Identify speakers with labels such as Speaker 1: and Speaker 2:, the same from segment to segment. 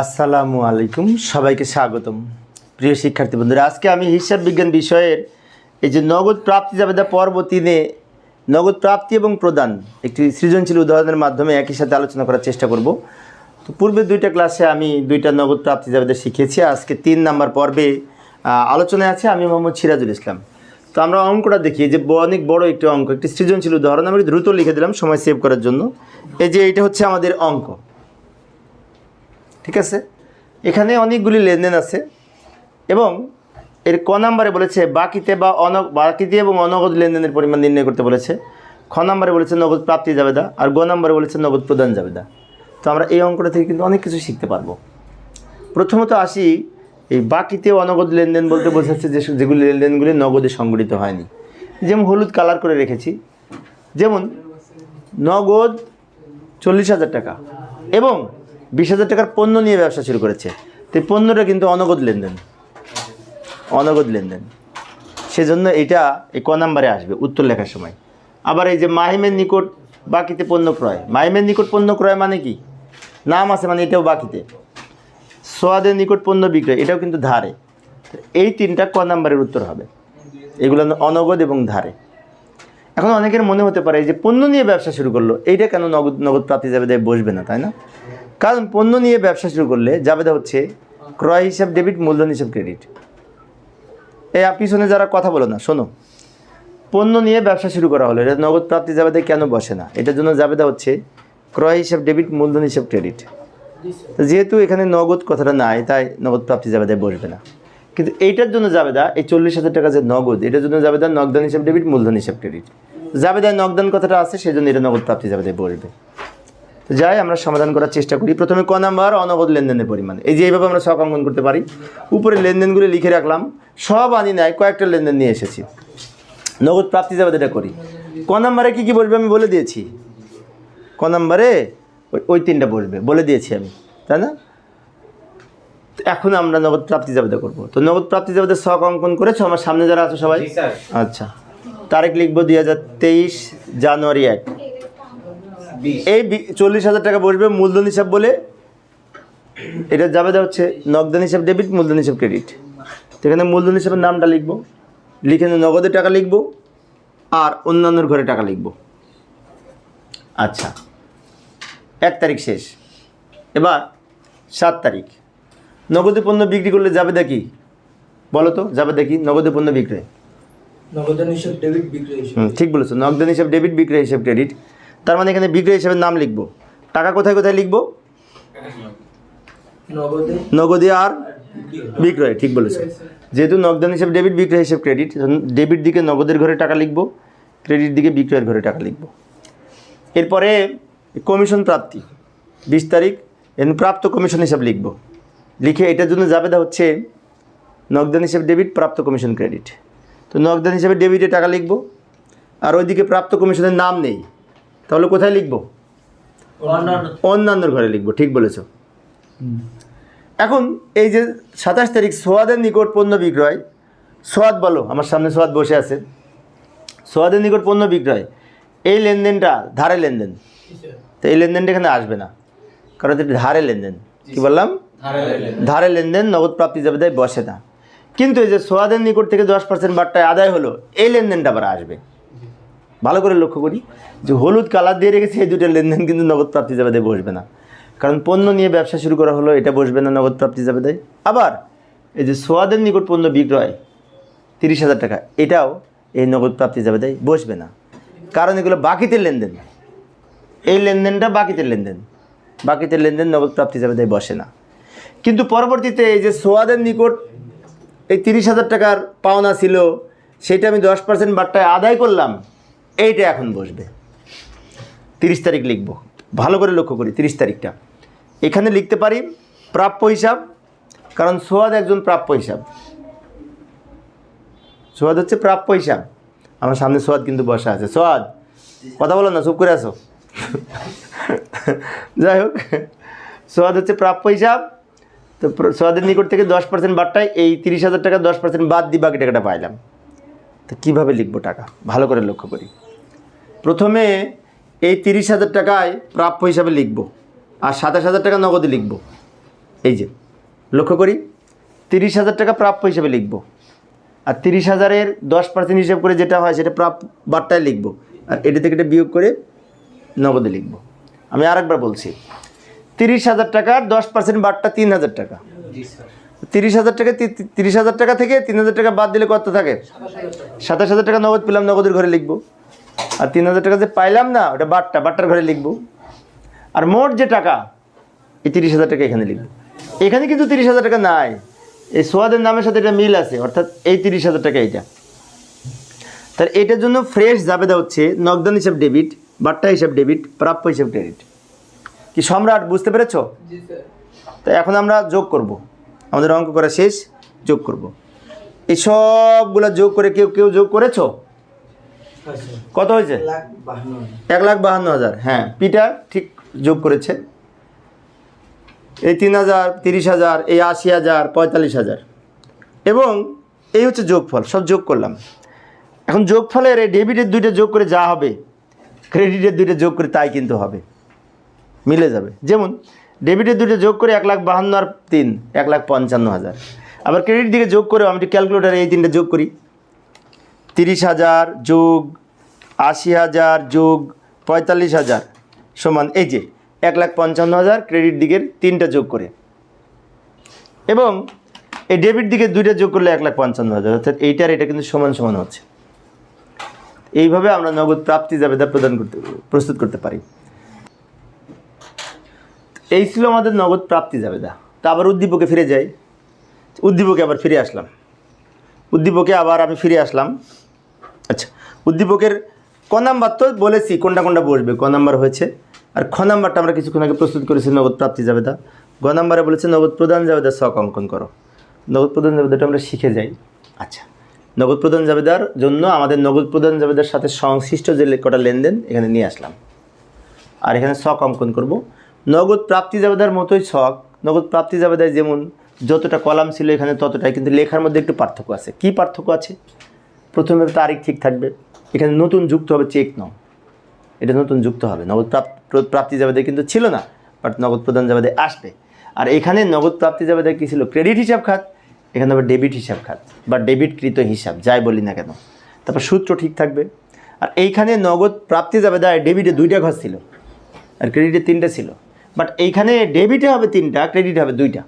Speaker 1: আসসালামু আলাইকুম, সবাইকে স্বাগতম। প্রিয় শিক্ষার্থী বন্ধুরা, আজকে আমি হিসাব বিজ্ঞান বিষয়ের এই যে নগদ প্রাপ্তি জাবেদা পর্ব তিনে নগদ প্রাপ্তি এবং প্রদান, একটি সৃজনশীল উদাহরণের মাধ্যমে একই সাথে আলোচনা করার চেষ্টা করব। তো পূর্বে দুইটা ক্লাসে আমি দুইটা নগদ প্রাপ্তি জাবেদা শিখেছি, আজকে তিন নাম্বার পর্বে আলোচনায় আছে আমি মোহাম্মদ সিরাজুল ইসলাম। তো আমরা অঙ্কটা দেখি যে অনেক বড় একটি অঙ্ক, একটি সৃজনশীল উদাহরণ, আমি দ্রুত লিখে দিলাম সময় সেভ করার জন্য। এই যে এটা হচ্ছে আমাদের অঙ্ক। ঠিক আছে? এখানে অনেকগুলি লেনদেন আছে এবং এর ক নাম্বারে বলেছে বাকিতে বা অন, বাকিতে এবং অনগদ লেনদেনের পরিমাণ নির্ণয় করতে বলেছে। খ নাম্বারে বলেছে নগদ প্রাপ্তি যাবেদা আর গ নাম্বারে বলেছে নগদ প্রদান যাবেদা তো আমরা এই অঙ্কটা থেকে কিন্তু অনেক কিছু শিখতে পারব। প্রথমত আসি, এই বাকিতে অনগদ লেনদেন বলতে বোঝাচ্ছে যে যেগুলি লেনদেনগুলি নগদে সংগঠিত হয়নি। যেমন হলুদ কালার করে রেখেছি। যেমন নগদ চল্লিশ হাজার টাকা এবং বিশ হাজার টাকার পণ্য নিয়ে ব্যবসা শুরু করেছে। তো পণ্যটা কিন্তু অনগদ লেনদেন। অনগদ লেনদেন। সেজন্য এটা এই ক নাম্বারে আসবে, উত্তর লেখার সময়। আবার এই যে মাহিমের নিকট বাকিতে পণ্য ক্রয়। মাহিমের নিকট পণ্য ক্রয় মানে কি? নাম আছে মানে এটাও বাকিতে। সোয়াদের নিকট পণ্য বিক্রয়, এটাও কিন্তু ধারে। এই তিনটা ক নাম্বারের উত্তর হবে। এগুলো অনগদ এবং ধারে। এখন অনেকের মনে হতে পারে যে পণ্য নিয়ে ব্যবসা শুরু করল, এইটা কেন নগদ নগদ প্রাপ্তি জাবেদায় বসবে না, তাই না? কারণ পণ্য নিয়ে ব্যবসা শুরু করলে জাবেদা হচ্ছে ক্রয় হিসাব ডেবিট মূলধন হিসাব ক্রেডিট এই পিছনে যারা কথা বলো না, শোনো। পণ্য নিয়ে ব্যবসা শুরু করা হলো, এটা নগদ প্রাপ্তি জাবেদায় কেন বসে না? এটার জন্য জাবেদা হচ্ছে ক্রয় হিসাব ডেবিট মূলধন হিসাব ক্রেডিট যেহেতু এখানে নগদ কথাটা নাই, তাই নগদ প্রাপ্তি জাবেদায় বসবে না। কিন্তু এইটার জন্য জাবেদা, এই চল্লিশ হাজার টাকা যে নগদ, এটার জন্য জাবেদা নগদান হিসাব ডেবিট মূলধন হিসাব ক্রেডিট জাবেদায় নগদান কথাটা আছে সেই জন্য এটা নগদ প্রাপ্তি জাবেদায় বসবে। তো যাই আমরা সমাধান করার চেষ্টা করি। প্রথমে ক নাম্বার? অনগদ লেনদেনের পরিমাণ। এই যে এইভাবে আমরা সব অঙ্কন করতে পারি। উপরে লেনদেনগুলি লিখে রাখলাম। সব আনি নাই কয়েকটা লেনদেন নিয়ে এসেছি। নগদ প্রাপ্তি যাবে এটা করি। ক নাম্বারে কী কী বসবে আমি বলে দিয়েছি? ক নাম্বারে? ওই ওই তিনটা বসবে বলে দিয়েছি আমি। তাই না? এখন আমরা নগদ প্রাপ্তি জাবেদা করব। তো নগদ প্রাপ্তি জাবেদা শখ অঙ্কন করেছ? আমার সামনে যারা আছো সবাই? আচ্ছা। তারিখ লিখব দুই হাজার তেইশ জানুয়ারি এক। এই বি- চল্লিশ হাজার টাকা বসবে মূলধন হিসাব বলে। এটা জাবেদা হচ্ছে নগদান হিসাব ডেবিট মূলধন হিসাব ক্রেডিট তো এখানে মূলধন হিসাবের নামটা লিখব। লিখে নগদের টাকা লিখব। আর অন্যান্যর ঘরে টাকা লিখব। আচ্ছা। এক তারিখ শেষ। এবার সাত তারিখ। নগদে পণ্য বিক্রি করলে যাবে দেখি। বলো তো যাবে দেখি নগদে পণ্য বিক্রয়।
Speaker 2: নগদান হিসাব ডেবিট বিক্রয়
Speaker 1: ঠিক বলেছ। নগদান হিসাব ডেবিট বিক্রয় হিসাব ক্রেডিট তার মানে এখানে বিক্রয় হিসাবের নাম লিখব। টাকা কোথায় কোথায় লিখব?
Speaker 2: নগদে।
Speaker 1: আর
Speaker 2: বিক্রয়।
Speaker 1: ঠিক বলেছ। যেহেতু নগদান হিসাব ডেবিট বিক্রয় হিসাব ক্রেডিট ডেবিট দিকে নগদের ঘরে টাকা লিখব ক্রেডিট দিকে বিক্রয়ের ঘরে টাকা লিখব। এরপরে কমিশন প্রাপ্তি বিশ তারিখ প্রাপ্ত কমিশন হিসাব লিখব। লিখে এটার জন্য যাবে জাবেদা হচ্ছে নগদান হিসাব ডেবিট প্রাপ্ত কমিশন ক্রেডিট তো নগদান হিসাবে ডেবিটে টাকা লিখব আর ওইদিকে প্রাপ্ত কমিশনের নাম নেই। তাহলে কোথায় লিখব? অন্যান্যর ঘরে লিখব ঠিক বলেছ। এখন এই যে সাতাশ তারিখ সোয়াদের নিকট পণ্য বিক্রয় সোয়াদ বলো আমার সামনে সোয়াদ বসে আছে। সোয়াদের নিকট পণ্য বিক্রয় এই লেনদেনটা ধারে লেনদেন। তো এই লেনদেনটা এখানে আসবে না কারণ এটা ধারে লেনদেন। কি বললাম? ধারে লেনদেন। নগদ প্রাপ্তি যাবে তাই বসে না। কিন্তু এই যে সোয়াদের নিকট থেকে দশ পার্সেন্ট বারটায় আদায় হলো এই লেনদেনটা আবার আসবে। ভালো করে লক্ষ্য করি যে হলুদ কালার দিয়ে রেখেছে, এই দুটো লেনদেন কিন্তু নগদ প্রাপ্তি তাই বসবে না। কারণ পণ্য নিয়ে ব্যবসা শুরু করা হলো, এটা বসবে না নগদ প্রাপ্তি তাই আবার এই যে সোয়াদের নিকট পণ্য বিক্রয়, তিরিশ হাজার টাকা, এটাও এই নগদ প্রাপ্তি তাই বসবে না। কারণ এগুলো বাকিতে লেনদেন। এই লেনদেনটা বাকিতে লেনদেন। বাকিতে লেনদেন নগদ প্রাপ্তি তাই বসে না। কিন্তু পরবর্তীতে এই যে সোয়াদের নিকট এই তিরিশ হাজার টাকার পাওনা ছিল, সেটা আমি দশ পার্সেন্ট বারটায় আদায় করলাম। এইটা এখন বসবে। তিরিশ তারিখ লিখব। ভালো করে লক্ষ্য করি, তিরিশ তারিখটা। এখানে লিখতে পারি প্রাপ্য হিসাব, কারণ সোয়াদ একজন প্রাপ্য হিসাব। সোয়াদ হচ্ছে প্রাপ্য হিসাব। আমার সামনে সোয়াদ কিন্তু বসা আছে। সোয়াদ, কথা বলো না, চুপ করে আসো যাই হোক, সোয়াদ হচ্ছে প্রাপ্য হিসাব। তো সোয়াদের নিকট থেকে দশ পার্সেন্ট বাদটায় এই তিরিশ হাজার টাকা দশ পার্সেন্ট বাদ দিয়ে বাকি টাকাটা পাইলাম। তো কীভাবে লিখব টাকা? ভালো করে লক্ষ্য করি। প্রথমে এই তিরিশ হাজার টাকায় প্রাপ্য হিসাবে লিখব আর সাতাশ হাজার টাকা নগদে লিখব। এই যে লক্ষ্য করি তিরিশ হাজার টাকা প্রাপ্য হিসাবে লিখব আর তিরিশ হাজারের দশ পার্সেন্ট হিসাব করে যেটা হয় সেটা প্রাপ্য বারটায় লিখব আর এটা থেকে এটা বিয়োগ করে নগদে লিখব। আমি আরেকবার বলছি তিরিশ হাজার টাকার দশ পার্সেন্ট বারটা তিন হাজার টাকা। তিরিশ হাজার টাকা তিরিশ হাজার টাকা থেকে তিন হাজার টাকা বাদ দিলে কত থাকে? সাতাশ হাজার টাকা নগদ পেলাম নগদের ঘরে লিখব। আর তিন হাজার টাকা যে পাইলাম না ওটা বাট্টা বাট্টার ঘরে লিখব। আর মোট যে টাকা এই তিরিশ হাজার টাকা এখানে লিখব। এখানে কিন্তু তিরিশ হাজার টাকা নাই। এই সোয়াদের নামের সাথে এটা মিল আছে অর্থাৎ এই তিরিশ হাজার টাকা এইটা। তাহলে এটার জন্য ফ্রেশ জাবেদা হচ্ছে নগদান হিসাব ডেবিট বাট্টা হিসাব ডেবিট প্রাপ্য হিসাব ক্রেডিট কি সম্রাট বুঝতে পেরেছ? তো এখন আমরা যোগ করব। আমাদের অঙ্ক করা শেষ যোগ করব। এই সবগুলো যোগ করে কেউ কেউ যোগ করেছ? কত হয়েছে? এক লাখ বাহান্ন হাজার। হ্যাঁ। পিটা ঠিক যোগ করেছে। এই তিন হাজার তিরিশ হাজার এই আশি হাজার পঁয়তাল্লিশ হাজার। এবং এই হচ্ছে যোগফল সব যোগ করলাম। এখন যোগফলের এই ডেবিটের দুইটা যোগ করে যা হবে ক্রেডিটের দুইটা যোগ করে তাই কিন্তু হবে। মিলে যাবে। যেমন ডেবিটের দুটো যোগ করে এক লাখ বাহান্ন আর তিন এক লাখ পঞ্চান্ন হাজার। আবার ক্রেডিট দিকে যোগ করে আমি ক্যালকুলেটারে এই তিনটে যোগ করি। তিরিশ হাজার যোগ আশি হাজার যোগ পঁয়তাল্লিশ হাজার সমান এই যে এক লাখ পঞ্চান্ন হাজার ক্রেডিট দিকের তিনটা যোগ করে। এবং এই ডেবিট দিকে দুইটা যোগ করলে এক লাখ পঞ্চান্ন হাজার, অর্থাৎ এইটার এটা কিন্তু সমান সমান হচ্ছে। এইভাবে আমরা নগদ প্রাপ্তি জাবেদা প্রদান করতে, প্রস্তুত করতে পারি। এই ছিল আমাদের নগদ প্রাপ্তি জাবেদা। তা আবার উদ্দীপকে ফিরে যাই। উদ্দীপকে আবার ফিরে আসলাম। উদ্দীপকে আবার আমি ফিরে আসলাম। আচ্ছা উদ্দীপকের ক নাম্বার তো বলেছি, কোনটা কোনটা বসবে, ক নাম্বার হয়েছে। আর খ নাম্বারটা আমরা কিছুক্ষণ আগে প্রস্তুত করেছি, নগদ প্রাপ্তি জাবেদা। গ নাম্বারে বলেছে, নগদ প্রদান জাবেদা শখ অঙ্কন করো। নগদ প্রদান জাবেদাটা আমরা শিখে যাই। আচ্ছা নগদ প্রদান জাবেদার জন্য আমাদের নগদ প্রদান জাবেদার সাথে সংশ্লিষ্ট যে কটা লেনদেন, এখানে নিয়ে আসলাম। আর এখানে শখ অঙ্কন করব। নগদ প্রাপ্তি জাবেদার মতোই শখ, নগদ প্রাপ্তি জাবেদায় যেমন যতটা কলাম ছিল এখানে ততটাই, কিন্তু লেখার মধ্যে একটু পার্থক্য আছে। কি পার্থক্য আছে? প্রথমে তারিখ ঠিক থাকবে। এখানে নতুন যুক্ত হবে চেক নাও। এটা নতুন যুক্ত হবে। নগদ প্রাপ- প্র- প্রাপ্তি জাবেদে কিন্তু ছিল না, বাট নগদ প্রদান জাবেদে আসবে। আর এখানে নগদ প্রাপ্তি জাবেদে কী ছিল? ক্রেডিট হিসাব খাত, এখানে হবে ডেবিট হিসাব খাত, বা ডেবিটকৃত হিসাব, যাই বলি না কেন। তারপর সূত্র ঠিক থাকবে। আর এইখানে নগদ প্রাপ্তি জাবেদায় ডেবিটে দুইটা ঘর ছিল। আর ক্রেডিটে তিনটা ছিল। বাট এইখানে ডেবিটে হবে তিনটা, ক্রেডিট হবে দুইটা।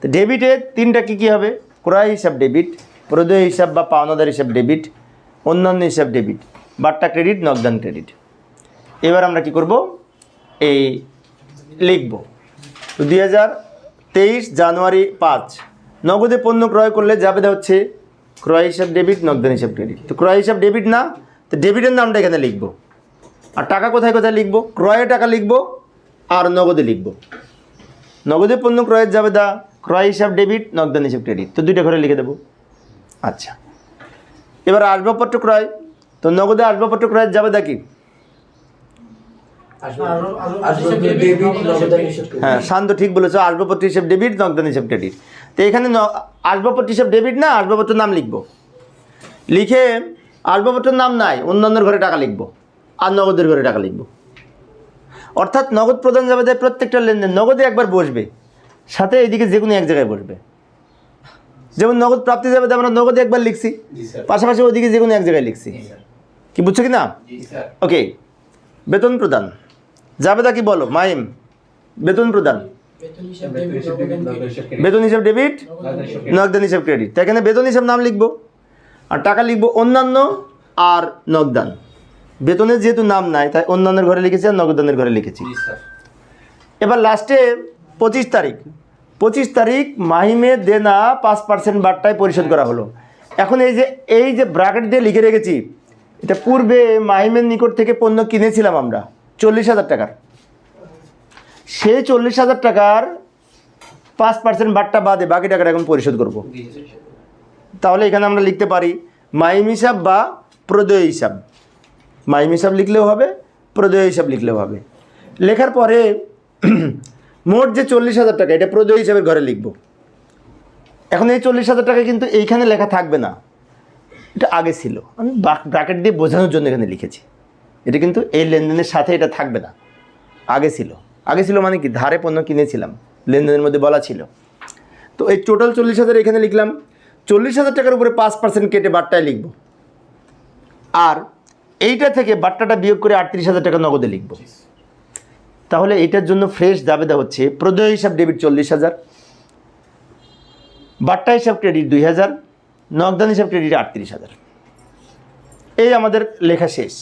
Speaker 1: তো ডেবিটে তিনটা কী কী হবে? ক্রয় হিসাব ডেবিট প্রদেয় হিসাব বা পাওনাদার হিসাব ডেবিট অন্যান্য হিসাব ডেবিট বাট্টা ক্রেডিট নগদান ক্রেডিট এবার আমরা কি করব? এই লিখব। দুই হাজার তেইশ জানুয়ারি পাঁচ, নগদে পণ্য ক্রয় করলে যাবে হচ্ছে, ক্রয় হিসাব ডেবিট নগদান হিসাব ক্রেডিট তো ক্রয় হিসাব ডেবিট না, তো ডেবিটের নামটা এখানে লিখব। আর টাকা কোথায় কোথায় লিখব? ক্রয়ে টাকা লিখব আর নগদে লিখব। নগদে পণ্য ক্রয়ের যাবে দা ক্রয় হিসাব ডেবিট নগদান হিসাব ক্রেডিট তো দুইটা ঘরে লিখে দেবো। আচ্ছা। এবার আসবাবপত্র ক্রয়, তো নগদে আসবাবপত্র ক্রয়ের যাবে দা কি?
Speaker 2: আসবে ডেবিট নগদান হিসাব
Speaker 1: হ্যাঁ শান্ত ঠিক বলেছ, আসবাবপত্র হিসাব ডেবিট, নগদান হিসাব ক্রেডিট। তো এখানে আসবাবপত্র হিসাব ডেবিট না, আসবাবপত্রের নাম লিখব। লিখে আসবাবপত্রের নাম নাই, অন্যান্যর ঘরে টাকা লিখব, আর নগদের ঘরে টাকা লিখব। অর্থাৎ নগদ প্রদান যাবে প্রত্যেকটা লেনদেন, নগদে একবার বসবে, সাথে এইদিকে যে কোনো এক জায়গায় বসবে। যেমন নগদ প্রাপ্তি যাবে আমরা নগদে একবার লিখছি পাশাপাশি ওইদিকে যে কোনো এক জায়গায় লিখছি। কি বুঝছ কি না? ওকে বেতন প্রদান। জাবেদা কি বলো? মাইম বেতন প্রদান।
Speaker 2: বেতন হিসাব ডেবিট নগদান
Speaker 1: বেতন হিসাব ডেবিট নগদান হিসাব ক্রেডিট তো এখানে বেতন হিসাব নাম লিখব আর টাকা লিখব অন্যান্য আর নগদান। বেতনের যেহেতু নাম নাই তাই অন্যান্যের ঘরে লিখেছি আর নগদানের ঘরে লিখেছি। এবার লাস্টে পঁচিশ তারিখ। পঁচিশ তারিখ মাহিমে দেনা পাঁচ পার্সেন্ট বারটায় পরিশোধ করা হলো। এখন এই যে এই যে ব্র্যাকেট দিয়ে লিখে রেখেছি, এটা পূর্বে মাহিমের নিকট থেকে পণ্য কিনেছিলাম আমরা, চল্লিশ হাজার টাকার। সেই চল্লিশ হাজার টাকার পাঁচ পার্সেন্ট বারটা বাদে বাকি টাকাটা এখন পরিশোধ করব। তাহলে এখানে আমরা লিখতে পারি মাইম হিসাব বা প্রদেয় হিসাব। মাইম হিসাব লিখলেও হবে, প্রদেয় হিসাব লিখলেও হবে। লেখার পরে মোট যে চল্লিশ হাজার টাকা, এটা প্রদেয় হিসাবে ঘরে লিখব। এখন এই চল্লিশ হাজার টাকা কিন্তু এইখানে লেখা থাকবে না। এটা আগে ছিল। আমি ব্র্যাকেট দিয়ে বোঝানোর জন্য এখানে লিখেছি। এটা কিন্তু এই লেনদেনের সাথে এটা থাকবে না। আগে ছিল। আগে ছিল মানে কি? ধারে পণ্য কিনেছিলাম। লেনদেনের মধ্যে বলা ছিল। তো এই টোটাল চল্লিশ হাজার এখানে লিখলাম। চল্লিশ হাজার টাকার উপরে পাঁচ পার্সেন্ট কেটে বাট্টায় লিখব। আর এইটা থেকে বাট্টাটা বিয়োগ করে আটত্রিশ হাজার টাকা নগদে লিখব। তাহলে এটার জন্য ফ্রেশ দাবেদা হচ্ছে। প্রদেয় হিসাব ডেবিট চল্লিশ হাজার, বাট্টা হিসাব ক্রেডিট দুই হাজার, নগদান হিসাব ক্রেডিট আটত্রিশ হাজার। এই আমাদের লেখা শেষ।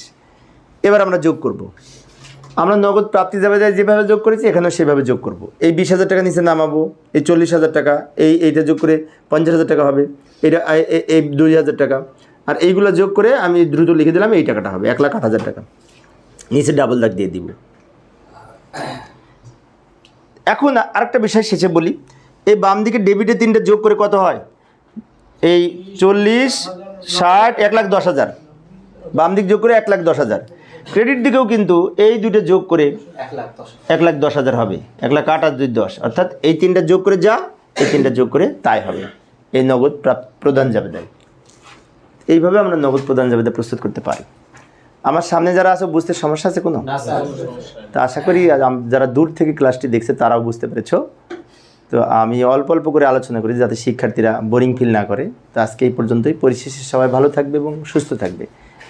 Speaker 1: এবার আমরা যোগ করব। আমরা নগদ প্রাপ্তি জাবেদায় যেভাবে যোগ করেছি, এখানেও সেভাবে যোগ করব। এই বিশ হাজার টাকা নিচে নামাবো, এই চল্লিশ হাজার টাকা, এই এইটা যোগ করে পঞ্চাশ হাজার টাকা হবে, এটা এই দুই হাজার টাকা। আর এইগুলো যোগ করে আমি দ্রুত লিখে দিলাম, এই টাকাটা হবে, এক লাখ আট হাজার টাকা। নিচে ডাবল দাগ দিয়ে দিব। এখন আরেকটা বিষয় শেষে বলি, এই বাম দিকে ডেবিটে তিনটে যোগ করে কত হয়? এই চল্লিশ, ষাট, এক লাখ দশ হাজার। বাম দিক যোগ করে এক লাখ দশ হাজার। ক্রেডিট দিকেও কিন্তু এই দুটো যোগ করে
Speaker 2: এক লাখ দশ
Speaker 1: হাজার হবে। এক লাখ আট আর দুই দশ। অর্থাৎ এই তিনটা যোগ করে যা, এই তিনটা যোগ করে তাই হবে। এই নগদ প্রদান জাবেদায় এইভাবে আমরা নগদ প্রদান জাবেদা প্রস্তুত করতে পারি। আমার সামনে যারা আছে বুঝতে সমস্যা আছে কোনো? তো আশা করি যারা দূর থেকে ক্লাসটি দেখছে তারাও বুঝতে পেরেছ। তো আমি অল্প অল্প করে আলোচনা করি যাতে শিক্ষার্থীরা বোরিং ফিল না করে। তো আজকে এই পর্যন্তই। পরিশেষে সবাই ভালো থাকবে এবং সুস্থ থাকবে।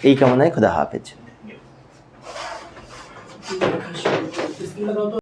Speaker 1: এই কামনায় খোদা হাফেজ।